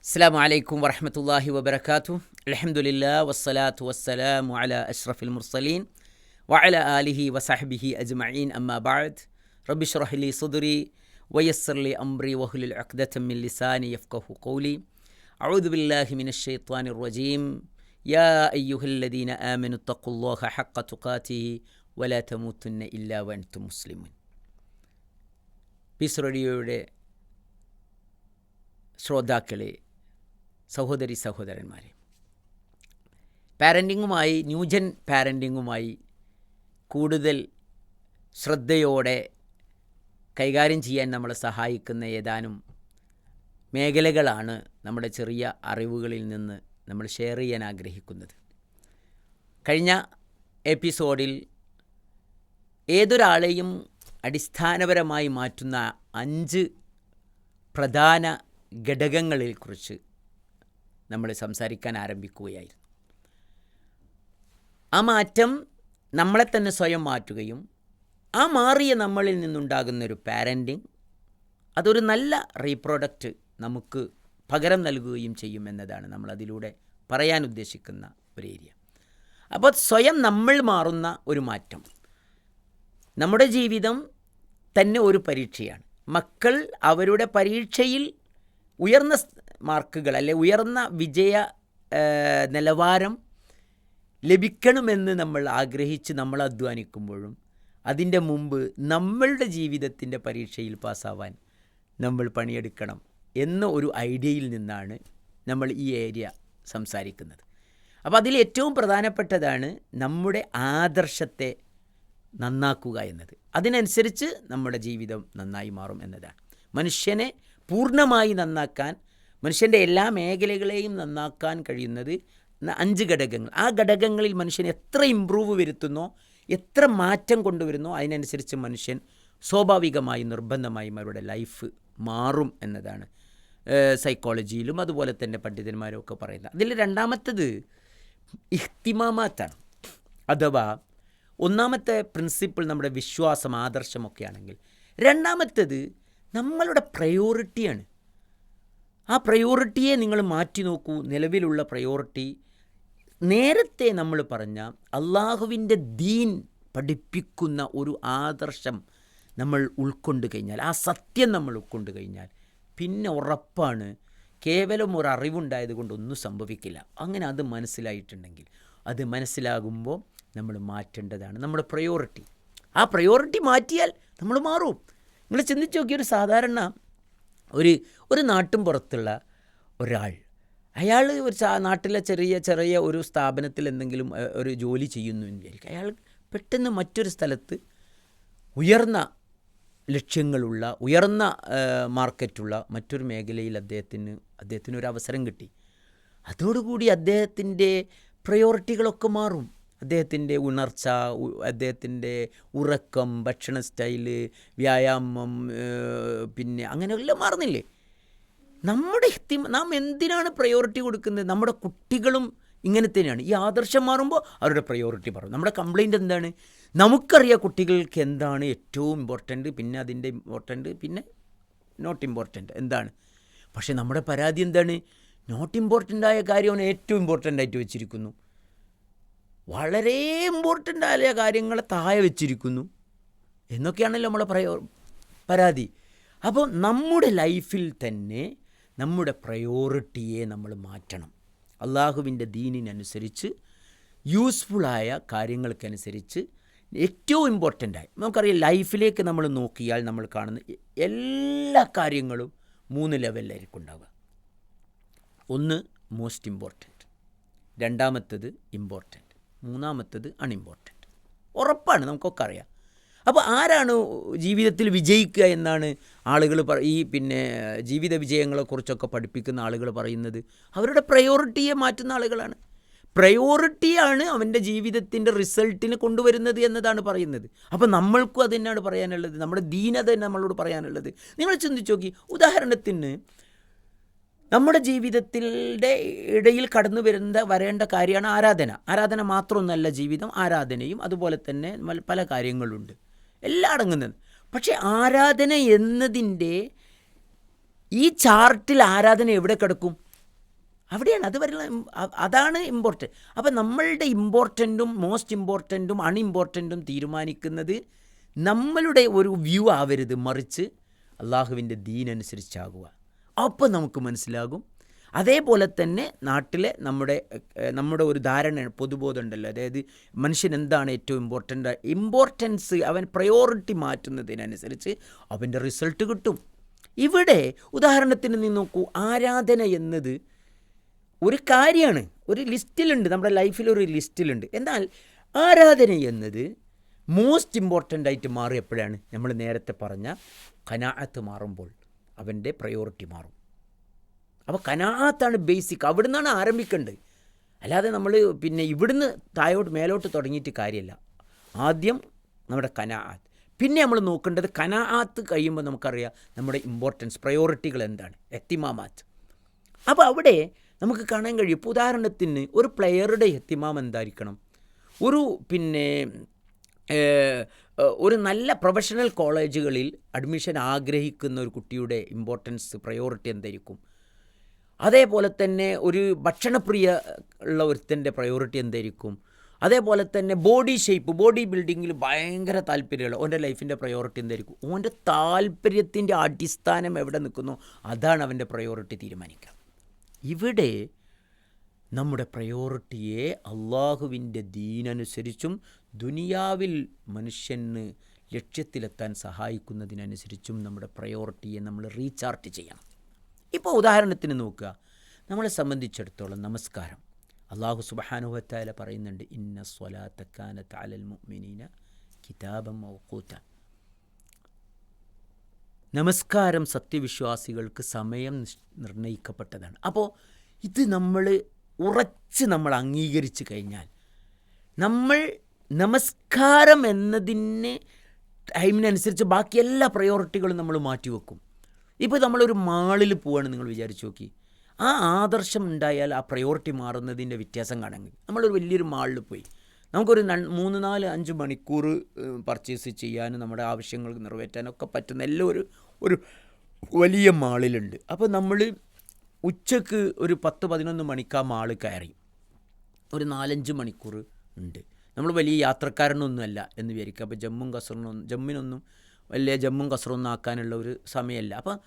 السلام عليكم ورحمة الله وبركاته الحمد لله والصلاة والسلام على أشرف المرسلين وعلى آله وصحبه أجمعين أما بعد رب اشرح لي صدري ويسر لي أمري واحلل عقدة من لساني يفقه قولي أعوذ بالله من الشيطان الرجيم يا أيها الذين آمنوا اتقوا الله حق تقاته ولا تموتن إلا وأنتم مسلمون piece റേഡിയോയുടെ ശ്രോതാക്കളെ സഹോദരി സഹോദരന്മാരെ. പാരന്റിങ്ങുമായി ന്യൂജൻ പാരന്റിങ്ങുമായി കൂടുതൽ ശ്രദ്ധയോടെ കൈകാര്യം ചെയ്യാൻ നമ്മളെ സഹായിക്കുന്ന ഏതാനും മേഖലകളാണ് നമ്മുടെ ചെറിയ അറിവുകളിൽ നിന്ന് നമ്മൾ ഷെയർ ചെയ്യാൻ ആഗ്രഹിക്കുന്നത്. കഴിഞ്ഞ എപ്പിസോഡിൽ ഏതൊരാളെയും അടിസ്ഥാനപരമായി മാറ്റുന്ന അഞ്ച് പ്രധാന ഘടകങ്ങളെ കുറിച്ച് നമ്മൾ സംസാരിക്കാൻ ആരംഭിക്കുകയായിരുന്നു. ആ മാറ്റം നമ്മളെ തന്നെ സ്വയം മാറ്റുകയും ആ മാറിയ നമ്മളിൽ നിന്നുണ്ടാകുന്ന ഒരു പാരന്റിങ് അതൊരു നല്ല റീപ്രോഡക്റ്റ് നമുക്ക് പകരം നൽകുകയും ചെയ്യും എന്നതാണ് നമ്മൾ അതിലൂടെ പറയാൻ ഉദ്ദേശിക്കുന്ന ഒരു ഏരിയ അപ്പോൾ സ്വയം നമ്മൾ മാറുന്ന ഒരു മാറ്റം. നമ്മുടെ ജീവിതം തന്നെ ഒരു പരീക്ഷയാണ്. മക്കൾ അവരുടെ പരീക്ഷയിൽ ഉയർന്ന മാർക്കുകൾ അല്ലെ ഉയർന്ന വിജയ നിലവാരം ലഭിക്കണമെന്ന് നമ്മൾ ആഗ്രഹിച്ച് നമ്മൾ അധ്വാനിക്കുമ്പോഴും അതിന്റെ മുമ്പ് നമ്മളുടെ ജീവിതത്തിന്റെ പരീക്ഷയിൽ പാസ്സാവാൻ നമ്മൾ പണിയെടുക്കണം എന്ന ഒരു ഐഡിയയിൽ നിന്നാണ് നമ്മൾ ഈ ഏരിയ സംസാരിക്കുന്നത്. അപ്പോൾ അതിൽ ഏറ്റവും പ്രധാനപ്പെട്ടതാണ് നമ്മുടെ ആദർശത്തെ നന്നാക്കുക എന്നത്. അതിനനുസരിച്ച് നമ്മുടെ ജീവിതം നന്നായി മാറും എന്നതാണ്. മനുഷ്യനെ പൂർണമായി നന്നാക്കാൻ മനുഷ്യന്റെ എല്ലാ മേഖലകളെയും നന്നാക്കാൻ കഴിയുന്നത് അഞ്ച് ഘടകങ്ങൾ. ആ ഘടകങ്ങളിൽ മനുഷ്യൻ എത്ര ഇമ്പ്രൂവ് വരുത്തുന്നോ എത്ര മാറ്റം കൊണ്ടുവരുന്നോ അതിനനുസരിച്ച് മനുഷ്യൻ സ്വാഭാവികമായി നിർബന്ധമായും അവരുടെ ലൈഫ് മാറും എന്നതാണ്. സൈക്കോളജിയിലും അതുപോലെ തന്നെ പണ്ഡിതന്മാരും ഒക്കെ പറയുന്നത്. അതിൽ രണ്ടാമത്തത് ഇഹ്തിമാമാത്താണ്. അഥവാ ഒന്നാമത്തെ പ്രിൻസിപ്പിൾ നമ്മുടെ വിശ്വാസം ആദർശമൊക്കെയാണെങ്കിൽ രണ്ടാമത്തേത് നമ്മളുടെ പ്രയോറിറ്റിയാണ് ആ പ്രയോറിറ്റിയെ നിങ്ങൾ മാറ്റി നോക്കൂ. നിലവിലുള്ള പ്രയോറിറ്റി നേരത്തെ നമ്മൾ പറഞ്ഞ അള്ളാഹുവിന്റെ ദീൻ പഠിപ്പിക്കുന്ന ഒരു ആദർശം നമ്മൾ ഉൾക്കൊണ്ട് കഴിഞ്ഞാൽ ആ സത്യം നമ്മൾ ഉൾക്കൊണ്ട് കഴിഞ്ഞാൽ പിന്നെ ഉറപ്പാണ് കേവലം ഒരു അറിവുണ്ടായത് കൊണ്ടൊന്നും സംഭവിക്കില്ല. അങ്ങനെ അത് മനസ്സിലായിട്ടുണ്ടെങ്കിൽ അത് മനസ്സിലാകുമ്പോൾ നമ്മൾ മാറ്റേണ്ടതാണ് നമ്മുടെ പ്രയോറിറ്റി ആ പ്രയോറിറ്റി മാറ്റിയാൽ നമ്മൾ മാറും. നിങ്ങൾ ചിന്തിച്ച് നോക്കിയൊരു സാധാരണ ഒരു ഒരു നാട്ടും പുറത്തുള്ള ഒരാൾ. അയാൾ ഒരു നാട്ടിലെ ചെറിയ ചെറിയ ഒരു സ്ഥാപനത്തിൽ എന്തെങ്കിലും ഒരു ജോലി ചെയ്യുന്നു എന്ന് വിചാരിക്കും അയാൾ പെട്ടെന്ന് മറ്റൊരു സ്ഥലത്ത് ഉയർന്ന ലക്ഷ്യങ്ങളുള്ള ഉയർന്ന മാർക്കറ്റുള്ള മറ്റൊരു മേഖലയിൽ അദ്ദേഹത്തിന് അദ്ദേഹത്തിന് ഒരു അവസരം കിട്ടി. അതോടുകൂടി അദ്ദേഹത്തിന്റെ പ്രയോറിറ്റികളൊക്കെ മാറും. അദ്ദേഹത്തിന്റെ ഉണർച്ച അദ്ദേഹത്തിന്റെ ഉറക്കം ഭക്ഷണ സ്റ്റൈൽ വ്യായാമം പിന്നെ അങ്ങനെയെല്ലാം മാറുന്നില്ലേ? നമ്മുടെ നാം എന്തിനാണ് പ്രയോറിറ്റി കൊടുക്കുന്നത്? നമ്മുടെ കുട്ടികളും ഇങ്ങനെ തന്നെയാണ്. ഈ ആദർശം മാറുമ്പോൾ അവരുടെ പ്രയോറിറ്റി മാറും. നമ്മുടെ കംപ്ലൈന്റ് എന്താണ്? നമുക്കറിയാം കുട്ടികൾക്ക് എന്താണ് ഏറ്റവും ഇമ്പോർട്ടന്റ് പിന്നെ അതിന്റെ ഇമ്പോർട്ടന്റ് പിന്നെ നോട്ട് ഇമ്പോർട്ടന്റ് എന്താണ്. പക്ഷേ നമ്മുടെ പരാതി എന്താണ്? നോട്ട് ഇമ്പോർട്ടന്റ് ആയ കാര്യം ഏറ്റവും ഇമ്പോർട്ടന്റ് ആയിട്ട് വെച്ചിരിക്കുന്നു. വളരെ ഇമ്പോർട്ടന്റ് ആയ കാര്യങ്ങളെ താഴെ വെച്ചിരിക്കുന്നു. എന്നൊക്കെയാണല്ലോ നമ്മളെ പ്രയോ പരാതി. അപ്പോൾ നമ്മുടെ ലൈഫിൽ തന്നെ നമ്മുടെ പ്രയോറിറ്റിയെ നമ്മൾ മാറ്റണം. അള്ളാഹുവിന്റെ ദീനിനനുസരിച്ച് യൂസ്ഫുള്ളായ കാര്യങ്ങൾക്കനുസരിച്ച് ഏറ്റവും ഇമ്പോർട്ടന്റ് ആയി. നമുക്കറിയാം ലൈഫിലേക്ക് നമ്മൾ നോക്കിയാൽ നമ്മൾ കാണുന്ന എല്ലാ കാര്യങ്ങളും മൂന്ന് ലെവലിലായിരിക്കും ഉണ്ടാവുക. ഒന്ന് മോസ്റ്റ് ഇമ്പോർട്ടന്റ് രണ്ടാമത്തത് ഇമ്പോർട്ടന്റ് മൂന്നാമത്തത് അൺഇമ്പോർട്ടന്റ്. ഉറപ്പാണ് നമുക്കൊക്കെ അറിയാം. അപ്പോൾ ആരാണ് ജീവിതത്തിൽ വിജയിക്കുക എന്നാണ് ആളുകൾ ഈ പിന്നെ ജീവിത വിജയങ്ങളെക്കുറിച്ചൊക്കെ പഠിപ്പിക്കുന്ന ആളുകൾ പറയുന്നത്? അവരുടെ പ്രയോറിറ്റിയെ മാറ്റുന്ന ആളുകളാണ്. പ്രയോറിറ്റിയാണ് അവന്റെ ജീവിതത്തിന്റെ റിസൾട്ടിന് കൊണ്ടുവരുന്നത് എന്നതാണ് പറയുന്നത്. അപ്പോൾ നമ്മൾക്കും അത് തന്നെയാണ് പറയാനുള്ളത്. നമ്മുടെ ദീനത തന്നെ നമ്മളോട് പറയാനുള്ളത്. നിങ്ങൾ ചിന്തിച്ചു നോക്കി. ഉദാഹരണത്തിന് നമ്മുടെ ജീവിതത്തിന്റെ ഇടയിൽ കടന്നു വരുന്ന വരേണ്ട കാര്യമാണ് ആരാധന. ആരാധന മാത്രമൊന്നല്ല ജീവിതം ആരാധനയും. അതുപോലെ തന്നെ പല കാര്യങ്ങളുണ്ട്. എല്ലാം അടങ്ങുന്നത് പക്ഷേ ആരാധന എന്നതിന്റെ ഈ ചാർട്ടിൽ ആരാധന എവിടെ കിടക്കും? അവിടെയാണ്. അത് വരെ അതാണ് ഇമ്പോർട്ടന്റ് അപ്പം നമ്മളുടെ ഇമ്പോർട്ടന്റും മോസ്റ്റ് ഇമ്പോർട്ടന്റും അൺഇമ്പോർട്ടന്റും തീരുമാനിക്കുന്നത് നമ്മളുടെ ഒരു വ്യൂ ആവരുത്. മറിച്ച് അള്ളാഹുവിന്റെ ദീനനുസരിച്ചാകുക. അപ്പം നമുക്ക് മനസ്സിലാകും. അതേപോലെ തന്നെ നാട്ടിലെ നമ്മുടെ നമ്മുടെ ഒരു ധാരണ പൊതുബോധം ഉണ്ടല്ലോ. അതായത് മനുഷ്യൻ എന്താണ് ഏറ്റവും ഇമ്പോർട്ടന്റ് ഇമ്പോർട്ടൻസ് അവൻ പ്രയോറിറ്റി മാറ്റുന്നതിനനുസരിച്ച് അവന്റെ റിസൾട്ട് കിട്ടും. ഇവിടെ ഉദാഹരണത്തിന് നീ നോക്കൂ ആരാധന എന്നത് ഒരു കാര്യമാണ്. ഒരു ലിസ്റ്റിലുണ്ട് നമ്മുടെ ലൈഫിൽ ഒരു ലിസ്റ്റിലുണ്ട്. എന്നാൽ ആരാധന എന്നത് മോസ്റ്റ് ഇമ്പോർട്ടന്റ് ആയിട്ട് മാറിയപ്പോഴാണ് നമ്മൾ നേരത്തെ പറഞ്ഞ കനാഅത്ത് മാറുമ്പോൾ. അവന്റെ പ്രയോറിറ്റി മാറും. അപ്പോൾ കനാത്താണ് ബേസിക് അവിടുന്നാണ് ആരംഭിക്കേണ്ടത്. അല്ലാതെ നമ്മൾ പിന്നെ ഇവിടുന്ന് താഴോട്ട് മേലോട്ട് തുടങ്ങിയിട്ട് കാര്യമില്ല. ആദ്യം നമ്മുടെ കനാഅത്ത് പിന്നെ നമ്മൾ നോക്കേണ്ടത് കനാഅത്ത് കഴിയുമ്പോൾ നമുക്കറിയാം നമ്മുടെ ഇമ്പോർട്ടൻസ് പ്രയോറിറ്റികൾ എന്താണ്. എത്തിമാമാത്ത്. അപ്പോൾ അവിടെ നമുക്ക് കാണാൻ കഴിയും. ഇപ്പോൾ ഉദാഹരണത്തിന് ഒരു പ്ലെയറുടെ എത്തിമാം എന്തായിരിക്കണം? ഒരു പിന്നെ ഒരു നല്ല പ്രൊഫഷണൽ കോളേജുകളിൽ അഡ്മിഷൻ ആഗ്രഹിക്കുന്ന ഒരു കുട്ടിയുടെ ഇമ്പോർട്ടൻസ് പ്രയോറിറ്റി എന്തായിരിക്കും? അതേപോലെ തന്നെ ഒരു ഭക്ഷണപ്രിയ ഉള്ള ഒരുത്തന്റെ പ്രയോറിറ്റി എന്തായിരിക്കും? അതേപോലെ തന്നെ ബോഡി ഷേപ്പ് ബോഡി ബിൽഡിങ്ങിൽ ഭയങ്കര താല്പര്യമുള്ള ഓന്റെ ലൈഫിന്റെ പ്രയോറിറ്റി എന്തായിരിക്കും? ഓന്റെ താല്പര്യത്തിന്റെ അടിസ്ഥാനം എവിടെ നിൽക്കുന്നു? അതാണ് അവന്റെ പ്രയോറിറ്റി തീരുമാനിക്കുക. ഇവിടെ നമ്മുടെ പ്രയോറിറ്റിയെ അള്ളാഹുവിന്റെ ദീനനുസരിച്ചും ദുനിയാവിൽ മനുഷ്യന് ലക്ഷ്യത്തിലെത്താൻ സഹായിക്കുന്നതിനനുസരിച്ചും നമ്മുടെ പ്രയോറിറ്റിയെ നമ്മൾ റീചാർട്ട് ചെയ്യണം. ഇപ്പോൾ ഉദാഹരണത്തിന് നോക്കുക. നമ്മളെ സംബന്ധിച്ചിടത്തോളം നമസ്കാരം. അള്ളാഹു സുബഹാനുഹത്താല പറയുന്നുണ്ട് ഇന്ന സ്വലാത്തക്കാനത്ത് അലൽ മുഅ്മിനീന കിതാബം മൗക്കൂത്ത നമസ്കാരം സത്യവിശ്വാസികൾക്ക് സമയം നിർണയിക്കപ്പെട്ടതാണ്. അപ്പോൾ ഇത് നമ്മൾ ഉറച്ച് നമ്മൾ അംഗീകരിച്ചു കഴിഞ്ഞാൽ നമ്മൾ നമസ്കാരം എന്നതിന് ടൈമിനനുസരിച്ച് ബാക്കി എല്ലാ പ്രയോറിറ്റികളും നമ്മൾ മാറ്റിവെക്കും. ഇപ്പോൾ നമ്മളൊരു മാളിൽ പോവാണ് നിങ്ങൾ വിചാരിച്ചു നോക്കി. ആ ആദർശം ഉണ്ടായാൽ ആ പ്രയോറിറ്റി മാറുന്നതിന്റെ വ്യത്യാസം കാണാമെങ്കിൽ നമ്മളൊരു വലിയൊരു മാളിൽ പോയി. നമുക്കൊരു മൂന്ന് നാല് അഞ്ച് മണിക്കൂർ പർച്ചേസ് ചെയ്യാനും നമ്മുടെ ആവശ്യങ്ങൾ നിറവേറ്റാനൊക്കെ പറ്റുന്ന എല്ലാം ഒരു ഒരു വലിയ മാളിലുണ്ട്. അപ്പോൾ നമ്മൾ ഉച്ചയ്ക്ക് ഒരു പത്ത് പതിനൊന്ന് മണിക്ക് ആ മാൾ കയറി. ഒരു നാലഞ്ച് മണിക്കൂർ ഉണ്ട്. നമ്മൾ വലിയ യാത്രക്കാരനൊന്നുമല്ല എന്ന് വിചാരിക്കുക. അപ്പോൾ ജമ്മും കസറിനൊന്നും ജമ്മിനൊന്നും വലിയ ജമ്മും കസറൊന്നും ആക്കാനുള്ള ഒരു സമയമല്ല. അപ്പം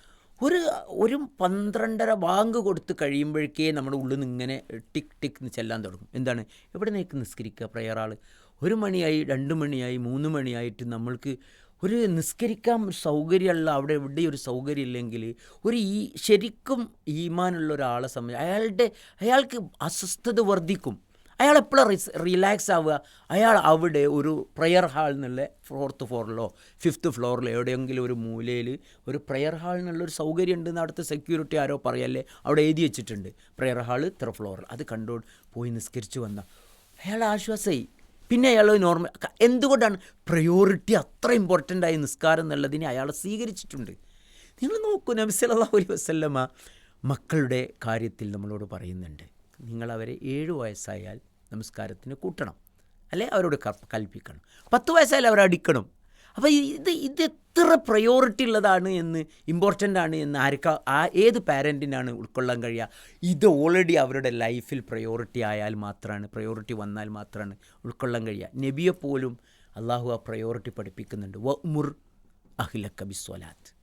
ഒരു ഒരു പന്ത്രണ്ടര ബാങ്ക് കൊടുത്ത് കഴിയുമ്പോഴേക്കേ നമ്മുടെ ഉള്ളിൽ നിന്ന് ഇങ്ങനെ ടിക് ടിക് എന്ന് ചെല്ലാൻ തുടങ്ങും. എന്താണ്? എവിടെ നിൽക്ക് നിസ്കരിക്കുക പ്രയർ ആൾ ഒരു മണിയായി രണ്ട് മണിയായി മൂന്ന് മണിയായിട്ട് നമ്മൾക്ക് ഒരു നിസ്കരിക്കാൻ ഒരു സൗകര്യമുള്ള അവിടെ എവിടെ ഒരു സൗകര്യം ഇല്ലെങ്കിൽ ഒരു ഈ ശരിക്കും ഈമാനുള്ള ഒരാളെ സംബന്ധിച്ച് അയാളുടെ അയാൾക്ക് അസ്വസ്ഥത വർദ്ധിക്കും. അയാൾ എപ്പോഴാണ് റിസ് റിലാക്സ് ആവുക? അയാൾ അവിടെ ഒരു പ്രയർ ഹാൾ എന്നുള്ള ഫോർത്ത് ഫ്ലോറിലോ ഫിഫ്ത്ത് ഫ്ലോറിലോ എവിടെയെങ്കിലും ഒരു മൂലയിൽ ഒരു പ്രയർ ഹാൾ എന്നുള്ള ഒരു സൗകര്യം ഉണ്ടെന്ന് അവിടുത്തെ സെക്യൂരിറ്റി ആരോ പറയല്ലേ അവിടെ എഴുതി വെച്ചിട്ടുണ്ട്. പ്രയർ ഹാൾ ഇത്ര ഫ്ലോറിൽ അത് കണ്ടോ പോയി നിസ്കരിച്ച് വന്ന. അയാൾ ആശ്വാസമായി പിന്നെ അയാൾ നോർമൽ എന്തുകൊണ്ടാണ് പ്രയോറിറ്റി അത്ര ഇമ്പോർട്ടന്റ് ആയി നിസ്കാരം എന്നുള്ളതിനെ അയാൾ സ്വീകരിച്ചിട്ടുണ്ട്. നിങ്ങൾ നോക്കൂ നബിസ് അലൈഹി വസല്ലമ മക്കളുടെ കാര്യത്തിൽ നമ്മളോട് പറയുന്നുണ്ട്. നിങ്ങളവരെ ഏഴ് വയസ്സായാൽ നമസ്കാരത്തിന് കൂട്ടണം. അല്ലെ? അവരോട് കൽപ്പിക്കണം. പത്ത് വയസ്സായാൽ അവരെ അടിക്കണം. അപ്പോൾ ഇത് ഇത് എത്ര പ്രയോറിറ്റി ഉള്ളതാണ് എന്ന് ഇമ്പോർട്ടന്റ് ആണ് എന്ന് ആർക്ക ആ ഏത് പാരന്റിനാണ് ഉൾക്കൊള്ളാൻ കഴിയുക? ഇത് ഓൾറെഡി അവരുടെ ലൈഫിൽ പ്രയോറിറ്റി ആയാൽ മാത്രമാണ് പ്രയോറിറ്റി വന്നാൽ മാത്രമാണ് ഉൾക്കൊള്ളാൻ കഴിയുക. നബിയെപ്പോലും അള്ളാഹു ആ പ്രയോറിറ്റി പഠിപ്പിക്കുന്നുണ്ട്. വ മുർ അഹിലക്ക ബിസ്വലാത്ത്.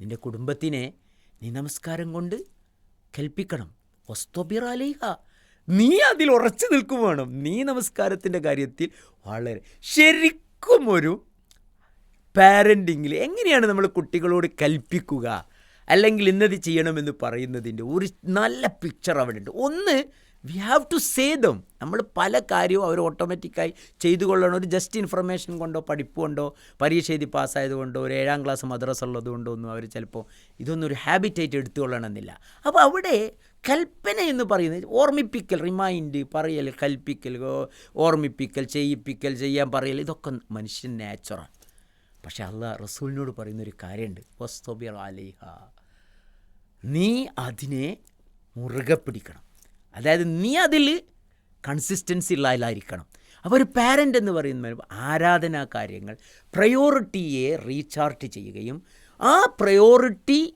നിന്റെ കുടുംബത്തിനെ നീ നമസ്കാരം കൊണ്ട് കൽപ്പിക്കണം. നീ അതിൽ ഉറച്ചു നിൽക്കും നീ നമസ്കാരത്തിന്റെ കാര്യത്തിൽ വളരെ ശരിക്കും ഒരു പാരന്റിങ്ങിൽ എങ്ങനെയാണ് നമ്മൾ കുട്ടികളോട് കൽപ്പിക്കുക? അല്ലെങ്കിൽ ഇന്നത് ചെയ്യണമെന്ന് പറയുന്നതിന്റെ ഒരു നല്ല പിക്ചർ അവിടെ ഉണ്ട്. ഒന്ന് we have to say them നമ്മൾ പല കാര്യവും അവർ ഓട്ടോമാറ്റിക്കായി ചെയ്തു കൊള്ളണം. ഒരു ജസ്റ്റ് ഇൻഫർമേഷൻ കൊണ്ടോ പഠിപ്പ് കൊണ്ടോ പരീക്ഷ എഴുതി പാസ്സായത് കൊണ്ടോ ഒരു ഏഴാം ക്ലാസ് മദ്രസ ഉള്ളത് കൊണ്ടോ ഒന്നും അവർ ചിലപ്പോൾ ഇതൊന്നും ഒരു ഹാബിറ്റായിട്ട് എടുത്തുകൊള്ളണമെന്നില്ല അപ്പോൾ അവിടെ കൽപ്പന എന്ന് പറയുന്നത് ഓർമ്മിപ്പിക്കൽ റിമൈൻഡ് പറയൽ കൽപ്പിക്കൽ ഓർമ്മിപ്പിക്കൽ ചെയ്യിപ്പിക്കൽ ചെയ്യാൻ പറയൽ ഇതൊക്കെ മനുഷ്യൻ നാച്ചുറാണ് പക്ഷെ അള്ളാഹ് റസൂലിനോട് പറയുന്നൊരു കാര്യമുണ്ട്. വസ്തുബിർ അലിഹ നീ അതിനെ മുറുകെ പിടിക്കണം. അതായത് നീ അതിൽ കൺസിസ്റ്റൻസി ഉള്ളതിലായിരിക്കണം അപ്പോൾ ഒരു പാരന്റ് എന്ന് പറയുന്ന ആരാധനാ കാര്യങ്ങൾ പ്രയോറിറ്റിയെ റീചാർട്ട് ചെയ്യുകയും ആ പ്രയോറിറ്റി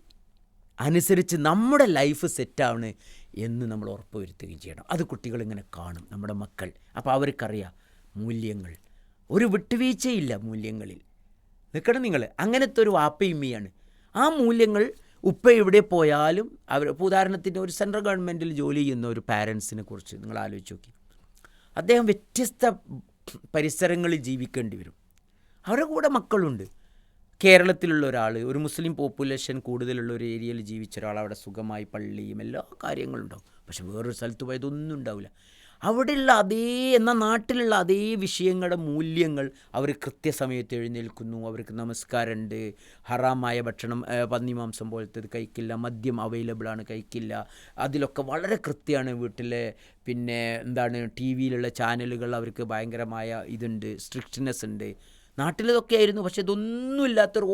അനുസരിച്ച് നമ്മുടെ ലൈഫ് സെറ്റാണ് എന്ന് നമ്മൾ ഉറപ്പ് വരുത്തുകയും ചെയ്യണം. അത് കുട്ടികളിങ്ങനെ കാണും നമ്മുടെ മക്കൾ. അപ്പോൾ അവർക്കറിയാം മൂല്യങ്ങൾ. ഒരു വിട്ടുവീഴ്ചയില്ല മൂല്യങ്ങളിൽ. നിൽക്കണം നിങ്ങൾ? അങ്ങനത്തെ ഒരു വാപ്പയുമ്മയാണ് ആ മൂല്യങ്ങൾ ഉപ്പ എവിടെ പോയാലും അവർ ഇപ്പോൾ ഉദാഹരണത്തിന് ഒരു സെൻട്രൽ ഗവൺമെന്റിൽ ജോലി ചെയ്യുന്ന ഒരു പാരൻസിനെ കുറിച്ച് നിങ്ങൾ ആലോചിച്ച് നോക്കി. അദ്ദേഹം വ്യത്യസ്ത പരിസരങ്ങളിൽ ജീവിക്കേണ്ടി വരും. അവരുടെ കൂടെ മക്കളുണ്ട്. കേരളത്തിലുള്ള ഒരാൾ ഒരു മുസ്ലിം പോപ്പുലേഷൻ കൂടുതലുള്ള ഒരു ഏരിയയിൽ ജീവിച്ച ഒരാൾ അവിടെ സുഖമായി പള്ളിയും എല്ലാ കാര്യങ്ങളും ഉണ്ടാവും. പക്ഷെ വേറൊരു സ്ഥലത്ത് പോയതൊന്നും ഉണ്ടാവില്ല. അവിടെയുള്ള അതേ എന്ന നാട്ടിലുള്ള അതേ വിഷയങ്ങളുടെ മൂല്യങ്ങൾ അവർ കൃത്യസമയത്ത് എഴുന്നേൽക്കുന്നു. അവർക്ക് നമസ്കാരമുണ്ട്. ഹറാമായ ഭക്ഷണം പന്നിമാംസം പോലത്തെ കഴിക്കില്ല. മദ്യം അവൈലബിളാണ് കഴിക്കില്ല. അതിലൊക്കെ വളരെ കൃത്യമാണ് വീട്ടിലെ പിന്നെ എന്താണ് ടി വിയിലുള്ള ചാനലുകൾ അവർക്ക് ഭയങ്കരമായ ഇതുണ്ട് സ്ട്രിക്ട്നെസ് ഉണ്ട്. നാട്ടിലതൊക്കെ ആയിരുന്നു പക്ഷെ ഇതൊന്നും ഇല്ലാത്തൊരു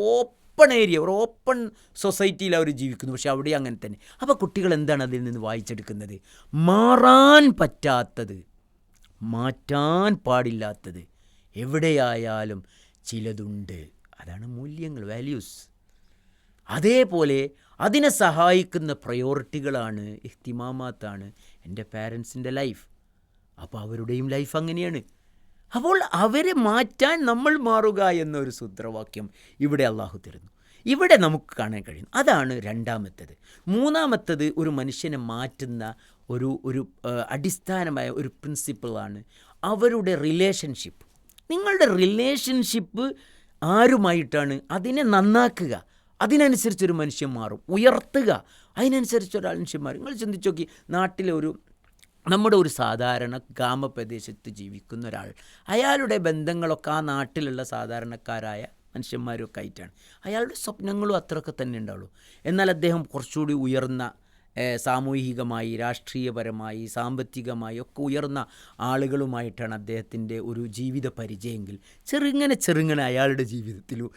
ഓപ്പൺ ഏരിയ ഒരു ഓപ്പൺ സൊസൈറ്റിയിൽ അവർ ജീവിക്കുന്നു. പക്ഷെ അവിടെ അങ്ങനെ തന്നെ. അപ്പോൾ കുട്ടികൾ എന്താണ് അതിൽ നിന്ന് വായിച്ചെടുക്കുന്നത്? മാറാൻ പറ്റാത്തത് മാറ്റാൻ പാടില്ലാത്തത് എവിടെയായാലും ചിലതുണ്ട്. അതാണ് മൂല്യങ്ങൾ വാല്യൂസ് അതേപോലെ അതിനെ സഹായിക്കുന്ന പ്രയോറിറ്റികളാണ് ഇഹ്തിമാമാത്താണ് എന്റെ പാരൻസിന്റെ ലൈഫ് അപ്പോൾ അവരുടെയും ലൈഫ് അങ്ങനെയാണ്. അപ്പോൾ അവരെ മാറ്റാൻ നമ്മൾ മാറുക എന്നൊരു സൂത്രവാക്യം ഇവിടെ അള്ളാഹു തരുന്നു. ഇവിടെ നമുക്ക് കാണാൻ കഴിയും അതാണ് രണ്ടാമത്തേത്. മൂന്നാമത്തത് ഒരു മനുഷ്യനെ മാറ്റുന്ന ഒരു ഒരു അടിസ്ഥാനമായ ഒരു പ്രിൻസിപ്പിളാണ് അവരുടെ റിലേഷൻഷിപ്പ്. നിങ്ങളുടെ റിലേഷൻഷിപ്പ് ആരുമായിട്ടാണ്? അതിനെ നന്നാക്കുക. അതിനനുസരിച്ചൊരു മനുഷ്യൻ മാറും. ഉയർത്തുക. അതിനനുസരിച്ച് മനുഷ്യൻ മാറും. നിങ്ങൾ ചിന്തിച്ചോക്കി നാട്ടിലെ ഒരു നമ്മുടെ ഒരു സാധാരണ ഗ്രാമപ്രദേശത്ത് ജീവിക്കുന്ന ഒരാൾ അയാളുടെ ബന്ധങ്ങളൊക്കെ ആ നാട്ടിലുള്ള സാധാരണക്കാരായ മനുഷ്യന്മാരൊക്കെ ആയിട്ടാണ്. അയാളുടെ സ്വപ്നങ്ങളും അത്രയൊക്കെ തന്നെ ഉണ്ടാവുള്ളൂ. എന്നാൽ അദ്ദേഹം കുറച്ചുകൂടി ഉയർന്ന സാമൂഹികമായി രാഷ്ട്രീയപരമായി സാമ്പത്തികമായി ഒക്കെ ഉയർന്ന ആളുകളുമായിട്ടാണ് അദ്ദേഹത്തിന്റെ ഒരു ജീവിത പരിചയമെങ്കിൽ ചെറുങ്ങനെ ചെറുങ്ങനെ അയാളുടെ ജീവിതത്തിലും